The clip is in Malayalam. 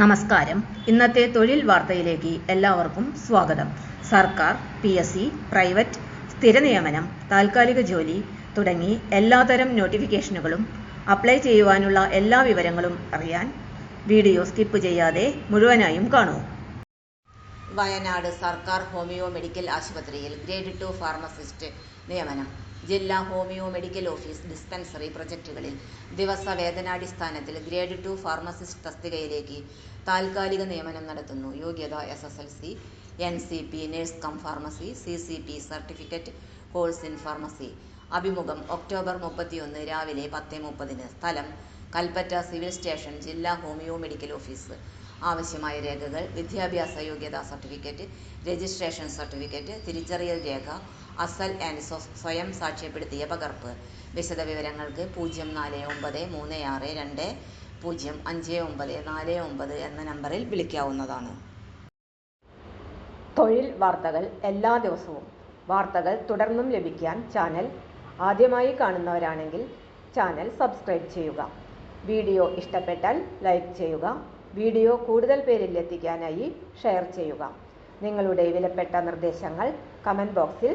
നമസ്കാരം. ഇന്നത്തെ തൊഴിൽ വാർത്തയിലേക്ക് എല്ലാവർക്കും സ്വാഗതം. സർക്കാർ പി എസ് സി പ്രൈവറ്റ് സ്ഥിര നിയമനം താൽക്കാലിക ജോലി തുടങ്ങി എല്ലാതരം നോട്ടിഫിക്കേഷനുകളും അപ്ലൈ ചെയ്യുവാനുള്ള എല്ലാ വിവരങ്ങളും അറിയാൻ വീഡിയോ സ്കിപ്പ് ചെയ്യാതെ മുഴുവനായും കാണൂ. വയനാട് സർക്കാർ ഹോമിയോ മെഡിക്കൽ ആശുപത്രിയിൽ ഗ്രേഡ് ടു ഫാർമസിസ്റ്റ് നിയമനം. ജില്ലാ ഹോമിയോ മെഡിക്കൽ ഓഫീസ് ഡിസ്പെൻസറി പ്രൊജക്ടുകളിൽ ദിവസവേതനാടിസ്ഥാനത്തിൽ ഗ്രേഡ് ടു ഫാർമസിസ്റ്റ് തസ്തികയിലേക്ക് താൽക്കാലിക നിയമനം നടത്തുന്നു. യോഗ്യത S S L C N C P nurse cum pharmacy C C P certificate course in pharmacy അഭിമുഖം ഒക്ടോബർ മുപ്പത്തിയൊന്ന് രാവിലെ പത്ത് മുപ്പതിന്. സ്ഥലം കൽപ്പറ്റ സിവിൽ സ്റ്റേഷൻ ജില്ലാ ഹോമിയോ മെഡിക്കൽ ഓഫീസ്. ആവശ്യമായ രേഖകൾ വിദ്യാഭ്യാസ യോഗ്യതാ സർട്ടിഫിക്കറ്റ് രജിസ്ട്രേഷൻ സർട്ടിഫിക്കറ്റ് തിരിച്ചറിയൽ രേഖ അസൽ ആൻഡ് സ്വയം സാക്ഷ്യപ്പെടുത്തിയ പകർപ്പ്. വിശദവിവരങ്ങൾക്ക് പൂജ്യം നാല് ഒമ്പത് മൂന്ന് ആറ് രണ്ട് പൂജ്യം അഞ്ച് ഒമ്പത് നാല് ഒമ്പത് എന്ന നമ്പറിൽ വിളിക്കാവുന്നതാണ്. തൊഴിൽ വാർത്തകൾ എല്ലാ ദിവസവും. വാർത്തകൾ തുടർന്നും ലഭിക്കാൻ ചാനൽ ആദ്യമായി കാണുന്നവരാണെങ്കിൽ ചാനൽ സബ്സ്ക്രൈബ് ചെയ്യുക. വീഡിയോ ഇഷ്ടപ്പെട്ടാൽ ലൈക്ക് ചെയ്യുക. വീഡിയോ കൂടുതൽ പേരിൽ എത്തിക്കാനായി ഷെയർ ചെയ്യുക. നിങ്ങളുടെ വിലപ്പെട്ട നിർദ്ദേശങ്ങൾ കമന്റ് ബോക്സിൽ